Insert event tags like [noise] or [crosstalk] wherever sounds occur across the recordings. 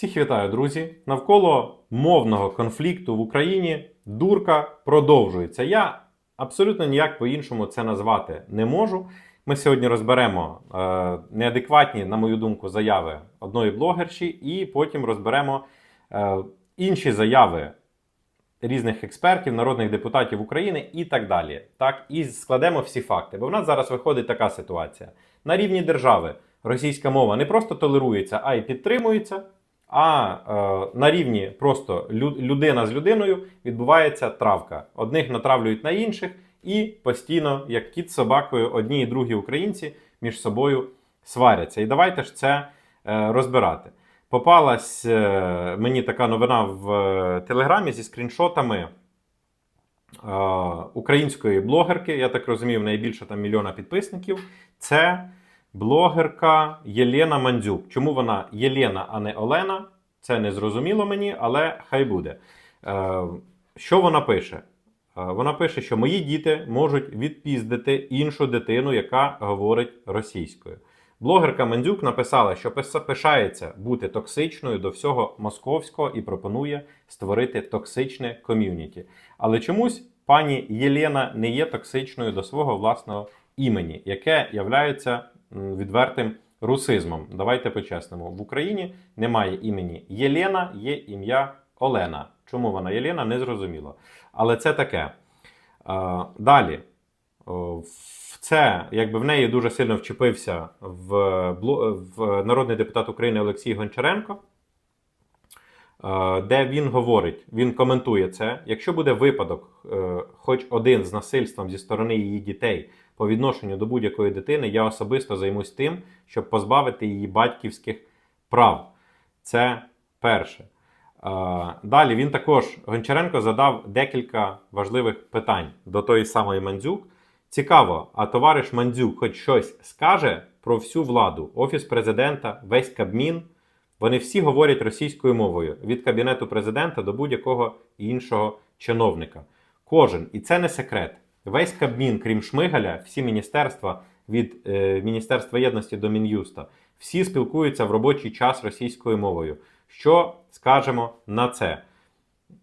Всіх вітаю, друзі! Навколо мовного конфлікту в Україні дурка продовжується. Я абсолютно ніяк по-іншому це назвати не можу. Ми сьогодні розберемо е, неадекватні, на мою думку, заяви одної блогерші, і потім розберемо е, інші заяви різних експертів, народних депутатів України і так далі. Так, і складемо всі факти. Бо в нас зараз виходить така ситуація. На рівні держави російська мова не просто толерується, а й підтримується. А е, на рівні просто людина з людиною відбувається травка. Одних натравлюють на інших, і постійно, як кіт з собакою, одні і другі українці між собою сваряться. І давайте ж це е, розбирати. Попалась е, мені така новина в е, Телеграмі зі скріншотами е, української блогерки. Я так розумію, в неї більше там мільйона підписників. Це блогерка Єлена Мандзюк. Чому вона Єлена, а не Олена? Це не зрозуміло мені, але хай буде. Е, що вона пише? Е, Вона пише, що мої діти можуть відпіздити іншу дитину, яка говорить російською. Блогерка Мандзюк написала, що пишається бути токсичною до всього московського і пропонує створити токсичне ком'юніті. Але чомусь пані Єлена не є токсичною до свого власного імені, яке являється відвертим русизмом. Давайте по-чесному. В Україні немає імені Єлена, є ім'я Олена. Чому вона Єлена, не зрозуміло. Але це таке. Е, Далі. Це, якби в неї дуже сильно вчепився в, в народний депутат України Олексій Гончаренко, е, де він говорить, він коментує це. Якщо буде випадок, е, хоч один з насильством зі сторони її дітей по відношенню до будь-якої дитини, я особисто займусь тим, щоб позбавити її батьківських прав. Це перше. Далі він також Гончаренко задав декілька важливих питань до тої самої Мандзюк. Цікаво, а товариш Мандзюк хоч щось скаже про всю владу, офіс президента, весь Кабмін. Вони всі говорять російською мовою від кабінету президента до будь-якого іншого чиновника. Кожен, і це не секрет. Весь Кабмін, крім Шмигаля, всі міністерства від е, Міністерства єдності до Мін'юста, всі спілкуються в робочий час російською мовою. Що скажемо на це?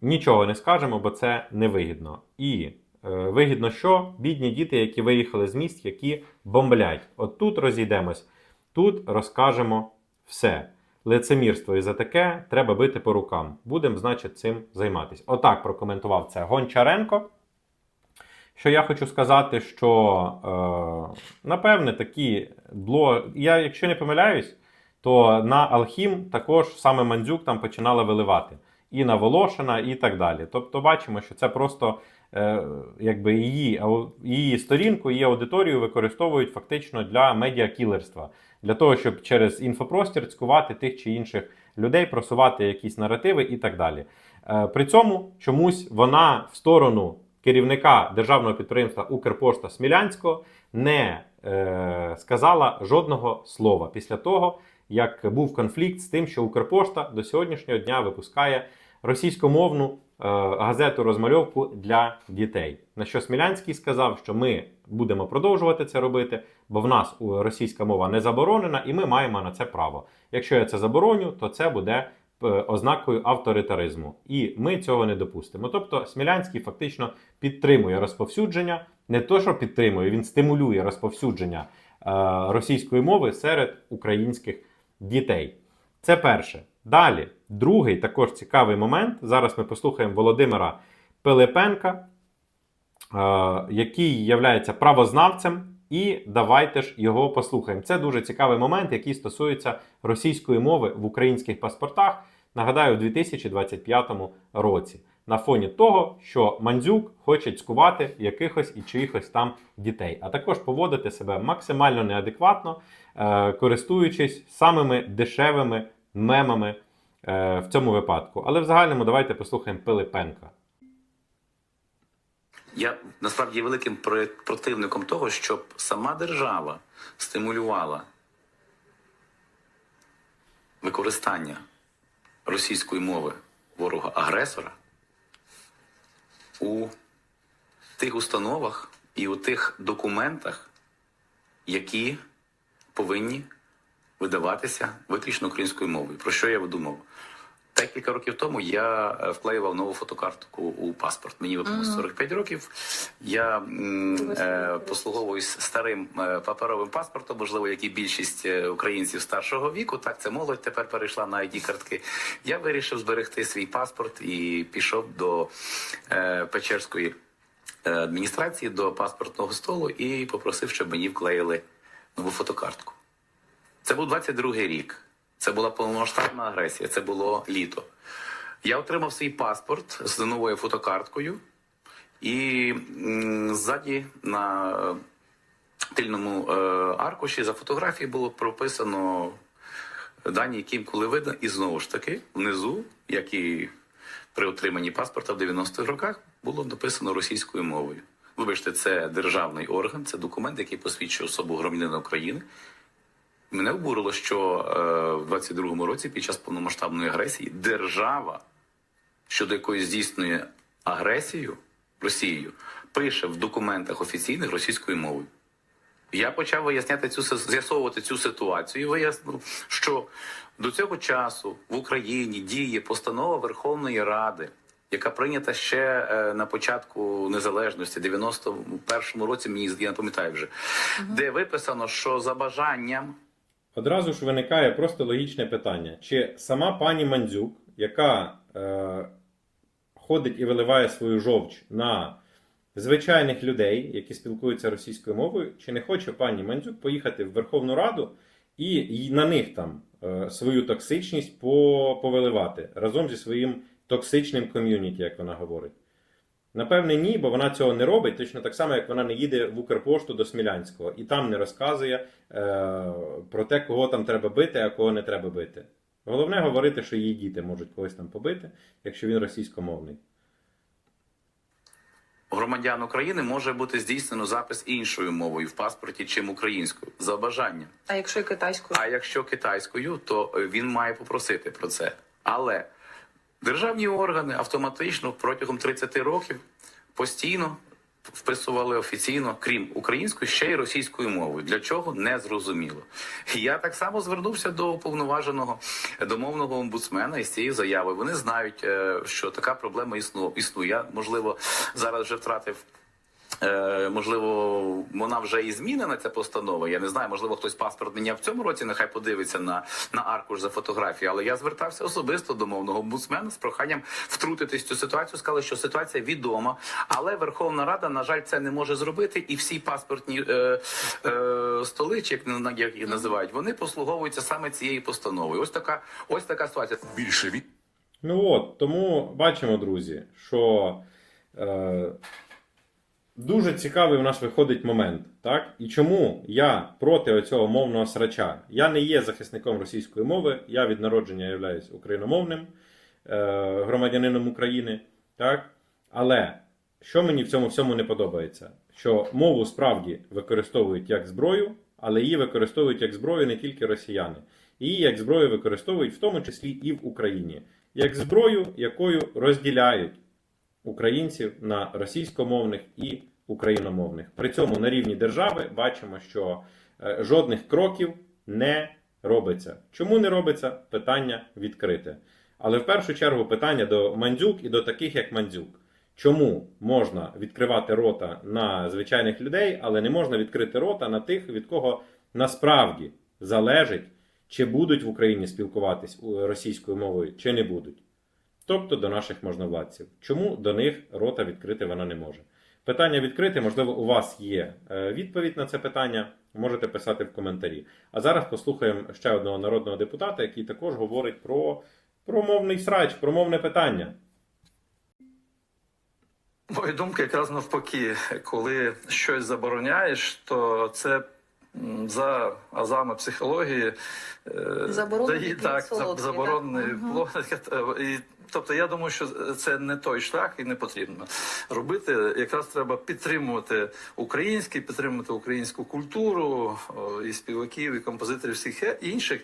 Нічого не скажемо, бо це невигідно. І е, вигідно, що бідні діти, які виїхали з міст, які бомблять. От тут розійдемось, тут розкажемо все. Лицемірство і за таке треба бити по рукам. Будемо, значить, цим займатися. Отак прокоментував це Гончаренко. Що я хочу сказати, що е, напевне такі бло... Я, якщо не помиляюсь, то на Алхім також саме Мандзюк там починала виливати. І на Волошина, і так далі. Тобто бачимо, що це просто е, якби її, її сторінку, її аудиторію використовують фактично для медіакілерства, для того, щоб через інфопростір цькувати тих чи інших людей, просувати якісь наративи і так далі. Е, при цьому чомусь вона в сторону керівника державного підприємства Укрпошта Смілянського не е, сказала жодного слова після того, як був конфлікт з тим, що Укрпошта до сьогоднішнього дня випускає російськомовну е, газету розмальовку для дітей. На що Смілянський сказав, що ми будемо продовжувати це робити, бо в нас російська мова не заборонена, і ми маємо на це право. Якщо я це забороню, то це буде ознакою авторитаризму, і ми цього не допустимо. Тобто, Смілянський фактично підтримує розповсюдження, не то, що підтримує, він стимулює розповсюдження е, російської мови серед українських дітей. Це перше. Далі, другий також цікавий момент. Зараз ми послухаємо Володимира Пилипенка, е, який є правознавцем. І давайте ж його послухаємо. Це дуже цікавий момент, який стосується російської мови в українських паспортах. Нагадаю, у 2025 році. На фоні того, що Мандзюк хоче цькувати якихось і чиїхось там дітей, а також поводити себе максимально неадекватно, е, користуючись самими дешевими мемами е, в цьому випадку. Але в загальному давайте послухаємо Пилипенка. Я насправді великим противником того, щоб сама держава стимулювала використання російської мови ворога-агресора у тих установах і у тих документах, які повинні видаватися виключно українською мовою. Про що я думав? Декілька років тому я е, вклеював нову фотокартку у паспорт. Мені виповнилось 45 років. Я е, послуговуюсь старим е, паперовим паспортом, можливо, як і більшість е, українців старшого віку. Так, це молодь тепер перейшла на id картки. Я вирішив зберегти свій паспорт і пішов до е, Печерської адміністрації, до паспортного столу і попросив, щоб мені вклеїли нову фотокартку. Це був 22-й рік. Це була повномасштабна агресія, це було літо. Я отримав свій паспорт з новою фотокарткою, і ззаді на е, тильному е, аркуші за фотографією було прописано дані, яким коли видно, і знову ж таки внизу, як і при отриманні паспорта в 90-х роках, було написано російською мовою. Вибачте, це державний орган, це документ, який посвідчує особу громадянина України. Мене обурило, що е, в 22-му році, під час повномасштабної агресії, держава, щодо якої здійснює агресію Росією, пише в документах офіційних російською мовою. Я почав виясняти цю з'ясовувати цю ситуацію. і Вияснив, що до цього часу в Україні діє постанова Верховної Ради, яка прийнята ще е, на початку незалежності, 91-му році. Мені я не пам'ятаю вже, де виписано, що за бажанням Одразу ж виникає просто логічне питання: чи сама пані Мандзюк, яка е, ходить і виливає свою жовч на звичайних людей, які спілкуються російською мовою, чи не хоче пані Мандзюк поїхати в Верховну Раду і, і на них там е, свою токсичність по, повиливати разом зі своїм токсичним ком'юніті, як вона говорить? Напевне, ні, бо вона цього не робить, точно так само, як вона не їде в Укрпошту до Смілянського і там не розказує е, про те, кого там треба бити, а кого не треба бити. Головне говорити, що її діти можуть когось там побити, якщо він російськомовний. громадян України може бути здійснено запис іншою мовою в паспорті, чим українською, за бажанням. А якщо китайською? А якщо китайською, то е, він має попросити про це. Але державні органи автоматично протягом 30 років постійно вписували офіційно, крім української, ще й російською мовою. Для чого не зрозуміло. Я так само звернувся до уповноваженого домовного омбудсмена із цією заявою. Вони знають, е, що така проблема існує. існує. Я можливо зараз вже втратив. Е, можливо, вона вже і змінена ця постанова. Я не знаю, можливо, хтось паспорт міняв в цьому році. Нехай подивиться на, на аркуш за фотографію. Але я звертався особисто до мовного омбудсмена з проханням втрутитись в цю ситуацію. Сказали, що ситуація відома, але Верховна Рада, на жаль, це не може зробити. І всі паспортні е, е, столи, як, як їх називають, вони послуговуються саме цією постановою. Ось така, ось така ситуація. більше від Ну от, тому бачимо, друзі, що е, дуже цікавий у нас виходить момент. Так? І чому я проти оцього мовного срача? Я не є захисником російської мови, я від народження являюсь україномовним е, громадянином України. Так? Але що мені в цьому всьому не подобається? Що мову справді використовують як зброю, але її використовують як зброю не тільки росіяни. Її як зброю використовують в тому числі і в Україні, як зброю, якою розділяють українців на російськомовних і україномовних. При цьому на рівні держави бачимо, що е, жодних кроків не робиться. Чому не робиться? Питання відкрите. Але в першу чергу питання до мандзюк і до таких, як мандзюк. Чому можна відкривати рота на звичайних людей, але не можна відкрити рота на тих, від кого насправді залежить, чи будуть в Україні спілкуватись е, російською мовою, чи не будуть? Тобто до наших можновладців. Чому до них рота відкрити вона не може? Питання відкрите, можливо, у вас є е, відповідь на це питання. Можете писати в коментарі. А зараз послухаємо ще одного народного депутата, який також говорить про, про мовний срач, про мовне питання. Моя думка якраз навпаки, коли щось забороняєш, то це за азами психології е, Заборонений дає- так, солодкий, заборонений так? Плод. [laughs] І, тобто я думаю, що це не той шлях і не потрібно робити. Якраз треба підтримувати українське, підтримувати українську культуру і співаків, і композиторів всіх е- інших,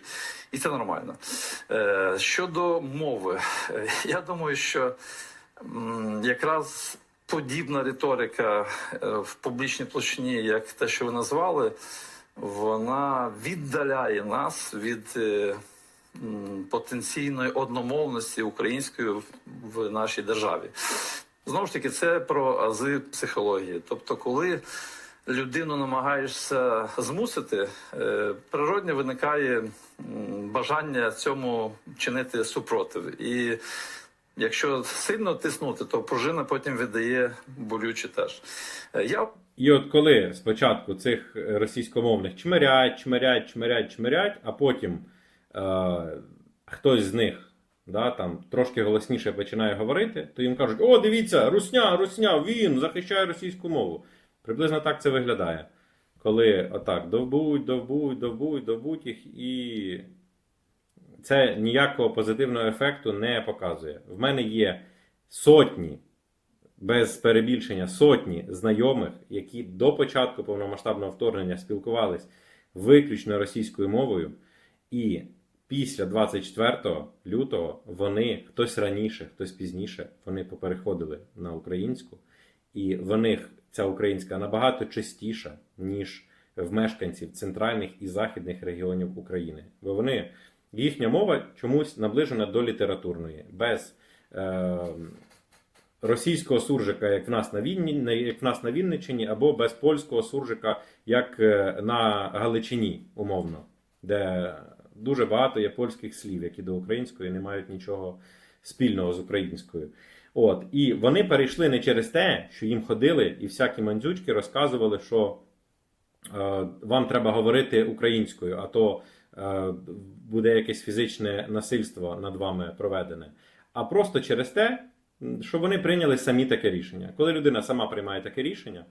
і це нормально. Щодо мови, я думаю, що якраз подібна риторика в публічній площині, як те, що ви назвали, вона віддаляє нас від е, потенційної одномовності української в- нашій державі. Знову ж таки, це про ази психології. Тобто, коли людину намагаєшся змусити, е, природньо виникає бажання цьому чинити супротив. І якщо сильно тиснути, то пружина потім видає болюче теж. Е, Я І от коли спочатку цих російськомовних чмирять, чмирять, чмирять, чмирять, а потім е, хтось з них да, там, трошки голосніше починає говорити, то їм кажуть: о, дивіться, русня, русня, він захищає російську мову. Приблизно так це виглядає. Коли отак довбуть, довбуть, довбуть, довбуть їх, і це ніякого позитивного ефекту не показує. В мене є сотні без перебільшення сотні знайомих, які до початку повномасштабного вторгнення спілкувались виключно російською мовою, і після 24 лютого вони хтось раніше, хтось пізніше, вони попереходили на українську, і в них ця українська набагато частіша, ніж в мешканців центральних і західних регіонів України. Бо вони їхня мова чомусь наближена до літературної, без е, російського суржика, як в нас на Вінні, як в нас на Вінниччині, або без польського суржика, як е, на Галичині, умовно, де дуже багато є польських слів, які до української не мають нічого спільного з українською. От і вони перейшли не через те, що їм ходили і всякі мандзючки розказували, що е, вам треба говорити українською, а то буде якесь фізичне насильство над вами проведене. А просто через те, що вони прийняли самі таке рішення. Коли людина сама приймає таке рішення,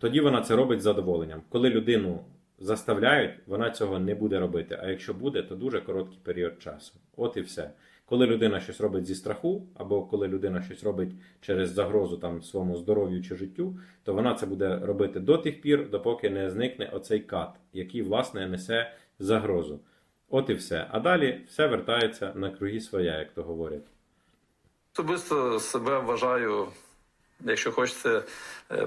тоді вона це робить з задоволенням. Коли людину заставляють, вона цього не буде робити. А якщо буде, то дуже короткий період часу. От і все. Коли людина щось робить зі страху, або коли людина щось робить через загрозу там своєму здоров'ю чи життю, то вона це буде робити до тих пір, допоки не зникне оцей кат, який власне несе загрозу. От і все. А далі все вертається на круги своя, як то говорять. Особисто себе вважаю, якщо хочете,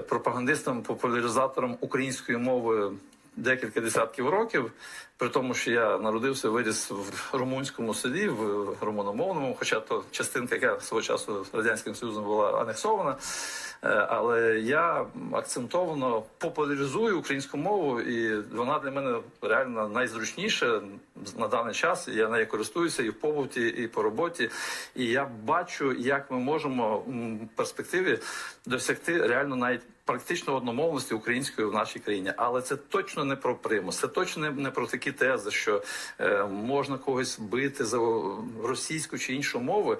пропагандистом, популяризатором української мови декілька десятків років, при тому, що я народився, виріс в румунському селі, в румуномовному, хоча то частинка, яка свого часу радянським союзом була анексована. Е, Але я акцентовано популяризую українську мову, і вона для мене реально найзручніша на даний час. Я нею користуюся і в побуті, і по роботі. І я бачу, як ми можемо в перспективі досягти реально навіть практично одномовності української в нашій країні. Але це точно не про примус, це точно не про такі тези, що е, можна когось бити за російську чи іншу мову.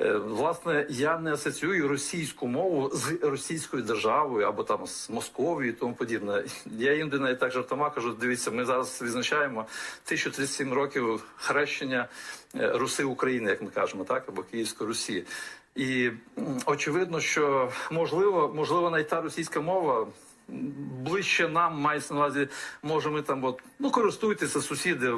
Е, Власне, я не асоціюю російську мову з російською державою або там з Московією і тому подібне. Я іноді навіть так жартома кажу: дивіться, ми зараз відзначаємо 1037 років хрещення е, Руси України, як ми кажемо, так або Київської Русі. І очевидно, що можливо, можливо, навіть та російська мова ближче нам мається на увазі, може, ми там от ну користуйтеся, сусіди.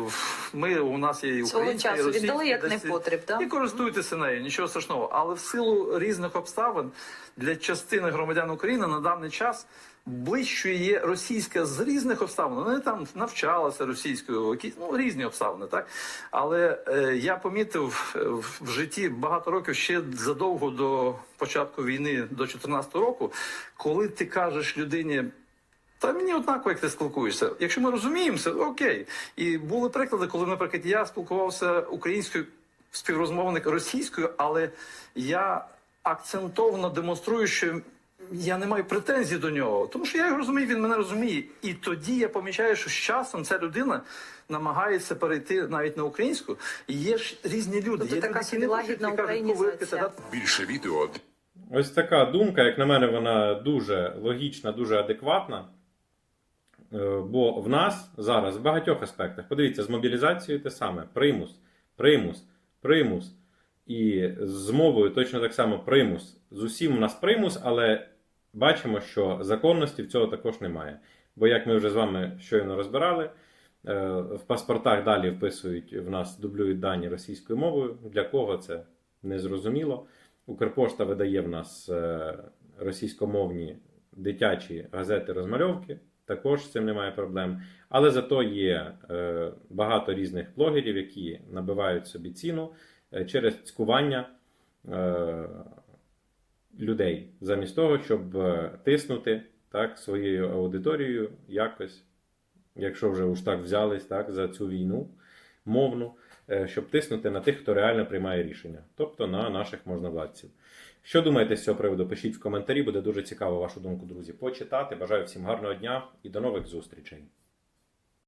Ми у нас є і українська, і часу російська, віддали як десь- непотріб, да? і користуйтеся нею, нічого страшного. Але в силу різних обставин для частини громадян України на даний час ближчою є російська з різних обставин. Вони там навчалися російською, якісь ну різні обставини, так але е, я помітив е, в, житті багато років ще задовго до початку війни, до 2014 року, коли ти кажеш людині. Та мені однаково, як ти спілкуєшся. Якщо ми розуміємося, окей. І були приклади, коли, наприклад, я спілкувався українською співрозмовник російською, але я акцентовано демонструю, що я не маю претензій до нього, тому що я його розумію, він мене розуміє. І тоді я помічаю, що з часом ця людина намагається перейти навіть на українську. І є ж різні люди. Тобто є така люди, які лагідна які кажуть, «Ну, ви українізація». Більше відео Ось така думка, як на мене, вона дуже логічна, дуже адекватна. Е, Бо в нас зараз в багатьох аспектах, подивіться, з мобілізацією те саме: примус, примус, примус. І з мовою точно так само примус. З усім у нас примус, але бачимо, що законності в цього також немає. Бо, як ми вже з вами щойно розбирали, е, в паспортах далі вписують в нас дублюють дані російською мовою. Для кого це незрозуміло. Укрпошта видає в нас е, російськомовні дитячі газети розмальовки. також з цим немає проблем. Але зато є е, багато різних блогерів, які набивають собі ціну через цькування людей, замість того, щоб е, тиснути так, своєю аудиторією якось, якщо вже уж так взялись так, за цю війну мовну, е, щоб тиснути на тих, хто реально приймає рішення, тобто на наших можновладців. Що думаєте з цього приводу? Пишіть в коментарі, буде дуже цікаво вашу думку, друзі, почитати. Бажаю всім гарного дня і до нових зустрічей.